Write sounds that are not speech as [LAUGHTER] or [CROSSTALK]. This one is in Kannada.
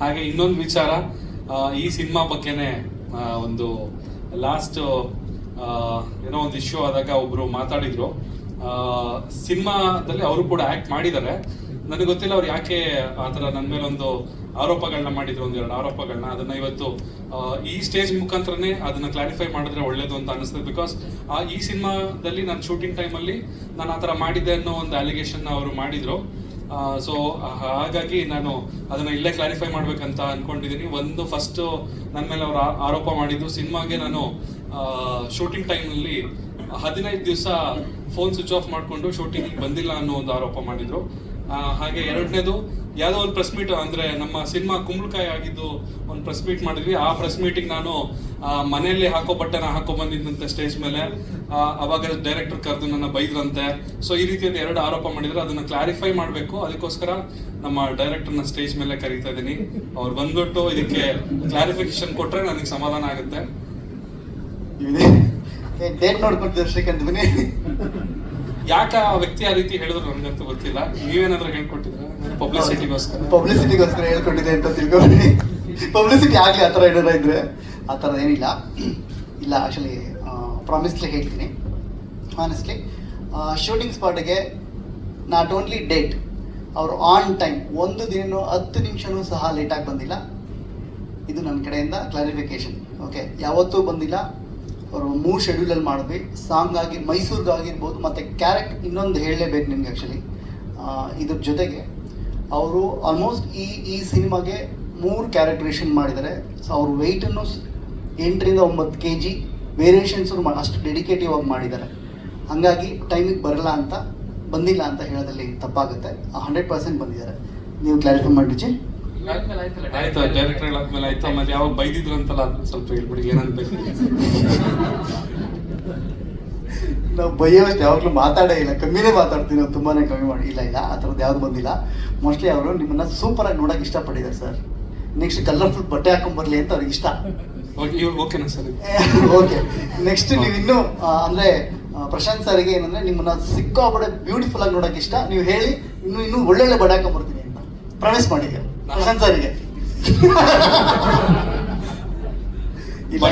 ಹಾಗೆ ಇನ್ನೊಂದು ವಿಚಾರ ಈ ಸಿನಿಮಾ ಬಗ್ಗೆನೆ ಒಂದು ಲಾಸ್ಟ್ ಏನೋ ಒಂದು ಇಶ್ಯೂ ಆದಾಗ ಒಬ್ರು ಮಾತಾಡಿದ್ರು. ಸಿನಿಮಾದಲ್ಲಿ ಅವರು ಕೂಡ ಆಕ್ಟ್ ಮಾಡಿದ್ದಾರೆ. ನನಗೆ ಗೊತ್ತಿಲ್ಲ ಅವ್ರು ಯಾಕೆ ಆ ಥರ ನನ್ನ ಮೇಲೆ ಒಂದು ಆರೋಪಗಳನ್ನ ಮಾಡಿದ್ರು ಒಂದೆರಡು ಆರೋಪಗಳನ್ನ. ಅದನ್ನ ಇವತ್ತು ಈ ಸ್ಟೇಜ್ ಮುಖಾಂತರನೇ ಅದನ್ನ ಕ್ಲಾರಿಫೈ ಮಾಡಿದ್ರೆ ಒಳ್ಳೇದು ಅಂತ ಅನಿಸ್ತದೆ ಬಿಕಾಸ್ ಈ ಸಿನಿಮಾದಲ್ಲಿ ನಾನು ಶೂಟಿಂಗ್ ಟೈಮಲ್ಲಿ ನಾನು ಆ ಥರ ಮಾಡಿದ್ದೆ ಅನ್ನೋ ಒಂದು ಅಲಿಗೇಷನ್ ಅವರು ಮಾಡಿದ್ರು. ಸೊ ಹಾಗಾಗಿ ನಾನು ಅದನ್ನ ಇಲ್ಲೇ ಕ್ಲಾರಿಫೈ ಮಾಡ್ಬೇಕಂತ ಅನ್ಕೊಂಡಿದ್ದೀನಿ ಒಂದು ಫಸ್ಟ್ ನನ್ನ ಮೇಲೆ ಅವರು ಆರೋಪ ಮಾಡಿದ್ದು ಸಿನಿಮಾಗೆ ನಾನು ಶೂಟಿಂಗ್ ಟೈಮ್ನಲ್ಲಿ ಹದಿನೈದು ದಿವಸ ಫೋನ್ ಸ್ವಿಚ್ ಆಫ್ ಮಾಡಿಕೊಂಡು ಶೂಟಿಂಗ್ ಬಂದಿಲ್ಲ ಅನ್ನೋ ಒಂದು ಆರೋಪ ಮಾಡಿದ್ರು. ಹಾಗೆ ಎರಡನೇದು ಯಾವುದೋ ಒಂದು ಪ್ರೆಸ್ ಮೀಟ್ ಅಂದ್ರೆ ನಮ್ಮ ಸಿನಿಮಾ ಕುಂಬಳಕಾಯಿ ಆಗಿದ್ದು ಒಂದು ಪ್ರೆಸ್ ಮೀಟ್ ಮಾಡಿದ್ವಿ. ಆ ಪ್ರೆಸ್ ಮೀಟಿಂಗ್ ನಾನು ಮನೆಯಲ್ಲಿ ಹಾಕೋ ಬಟ್ಟೆನ ಹಾಕೋ ಬಂದಿದ್ದಂತೆ ಸ್ಟೇಜ್ ಮೇಲೆ ಅವಾಗ ಡೈರೆಕ್ಟರ್ ಕರೆದು ನನ್ನ ಬೈದ್ರಂತೆ. ಸೊ ಈ ರೀತಿಯಾದ ಎರಡು ಆರೋಪ ಮಾಡಿದ್ರೆ ಅದನ್ನ ಕ್ಲಾರಿಫೈ ಮಾಡಬೇಕು. ಅದಕ್ಕೋಸ್ಕರ ನಮ್ಮ ಡೈರೆಕ್ಟರ್ನ ಸ್ಟೇಜ್ ಮೇಲೆ ಕರೀತಾ ಇದ್ದೀನಿ. ಅವ್ರು ಬಂದ್ಬಿಟ್ಟು ಇದಕ್ಕೆ ಕ್ಲಾರಿಫಿಕೇಶನ್ ಕೊಟ್ರೆ ನನಗೆ ಸಮಾಧಾನ ಆಗುತ್ತೆ. ಡೇಟ್ ಶ್ರೀಕಾಂತ್ ಬನ್ನಿ ಯಾಕೆ ಆ ವ್ಯಕ್ತಿ ಆ ರೀತಿ ಹೇಳಿದ್ರು ನನಗಂತೂ ಗೊತ್ತಿಲ್ಲ. ನೀವೇನಾದ್ರೂ ಹೇಳ್ಕೊಟ್ಟಿದ್ರೆ? ಪಬ್ಲಿಸಿಟಿಗೋಸ್ಕರ ಪಬ್ಲಿಸಿಟಿಗೋಸ್ಕರ ಹೇಳ್ಕೊಟ್ಟಿದೆ ಅಂತ ತಿಳ್ಕೊಬೇಡಿ ಪಬ್ಲಿಸಿಟಿ ಆಗಲಿ ಆ ಥರ ಏನಾರ ಇದ್ರೆ. ಆ ಏನಿಲ್ಲ. ಇಲ್ಲ ಆ್ಯಕ್ಚುಲಿ ಪ್ರಾಮಿಸ್ಲಿ ಹೇಳ್ತೀನಿ. ಆನೆಸ್ಟ್ಲಿ ಶೂಟಿಂಗ್ ಸ್ಪಾಟ್ಗೆ ನಾಟ್ ಓನ್ಲಿ ಡೇಟ್ ಅವರು ಆನ್ ಟೈಮ್ ಒಂದು ದಿನನೂ ಹತ್ತು ನಿಮಿಷನೂ ಸಹ ಲೇಟಾಗಿ ಬಂದಿಲ್ಲ. ಇದು ನನ್ನ ಕಡೆಯಿಂದ ಕ್ಲಾರಿಫಿಕೇಶನ್ ಓಕೆ ಯಾವತ್ತೂ ಬಂದಿಲ್ಲ. ಅವರು ಮೂರು ಶೆಡ್ಯೂಲಲ್ಲಿ ಮಾಡಿದ್ವಿ. ಸಾಂಗ್ ಆಗಿ ಮೈಸೂರಿಗಾಗಿರ್ಬೋದು ಮತ್ತು ಕ್ಯಾರೆಕ್ಟ್ ಇನ್ನೊಂದು ಹೇಳಲೇಬೇಕು ನಿಮ್ಗೆ ಆ್ಯಕ್ಚುಲಿ ಇದ್ರ ಜೊತೆಗೆ ಅವರು ಆಲ್ಮೋಸ್ಟ್ ಈ ಈ ಸಿನಿಮಾಗೆ ಮೂರು ಕ್ಯಾರೆಕ್ಟ್ರೇಷನ್ ಮಾಡಿದ್ದಾರೆ. ಸೊ ಅವ್ರ ವೆಯ್ಟನ್ನು ಎಂಟರಿಂದ ಒಂಬತ್ತು ಕೆ ಜಿ ವೇರಿಯೇಷನ್ಸು ಅಷ್ಟು ಡೆಡಿಕೇಟಿವ್ ಆಗಿ ಮಾಡಿದ್ದಾರೆ. ಹಾಗಾಗಿ ಟೈಮಿಗೆ ಬರಲ್ಲ ಅಂತ ಬಂದಿಲ್ಲ ಅಂತ ಹೇಳೋದಲ್ಲಿ ತಪ್ಪಾಗುತ್ತೆ. ಹಂಡ್ರೆಡ್ ಪರ್ಸೆಂಟ್ ಬಂದಿದ್ದಾರೆ. ನೀವು ಕ್ಲಾರಿಫೈ ಮಾಡಿಜಿ ಆಯ್ತು ಡೈರೆಕ್ಟರ್ ಹೇಳಾದ್ಮೇಲೆ ಆಯ್ತು. ಆಮೇಲೆ ಯಾವಾಗ ಬೈದಿದ್ರು ಅಂತಲ್ಲ ಸ್ವಲ್ಪ ಹೇಳ್ಬಿಡಿ ನಾವು ಬೈಯೋಷ್ಟು ಯಾವಾಗಲೂ ಮಾತಾಡೇ ಇಲ್ಲ. ಕಮ್ಮಿನೇ ಮಾತಾಡ್ತೀವಿ ನಾವು ತುಂಬಾನೇ ಕಮ್ಮಿ ಮಾಡಿ. ಇಲ್ಲ ಇಲ್ಲ ಆ ಥರದ್ದು ಯಾವ್ದು ಬಂದಿಲ್ಲ. ಮೋಸ್ಟ್ಲಿ ಅವರು ನಿಮ್ಮನ್ನ ಸೂಪರಾಗಿ ನೋಡೋಕೆ ಇಷ್ಟಪಟ್ಟಿದ್ದಾರೆ ಸರ್ ನೆಕ್ಸ್ಟ್ ಕಲರ್ಫುಲ್ ಬಟ್ಟೆ ಹಾಕೊಂಬರ್ಲಿ ಅಂತ ಅವ್ರಿಗೆ ಇಷ್ಟ. ಓಕೆ ನೆಕ್ಸ್ಟ್ [LAUGHS] ನೀವು ಇನ್ನು ಅಂದ್ರೆ ಪ್ರಶಾಂತ್ ಸರ್ಗೆ ಏನಂದ್ರೆ ನಿಮ್ಮನ್ನ ಸಿಕ್ಕಾಪಡೆ ಬ್ಯೂಟಿಫುಲ್ ಆಗಿ ನೋಡಕ್ ಇಷ್ಟ. ನೀವು ಹೇಳಿ ಇನ್ನು ಇನ್ನು ಒಳ್ಳೆ ಒಳ್ಳೆ ಬಡಾಕ ಬರ್ತೀನಿ ಅಂತ. ಪ್ರಾಮಿಸ್ ಮಾಡಿ. ಪ್ರಶಾಂತ್ ಸರ್ಗೆ. [LAUGHS] ಇಲ್ಲ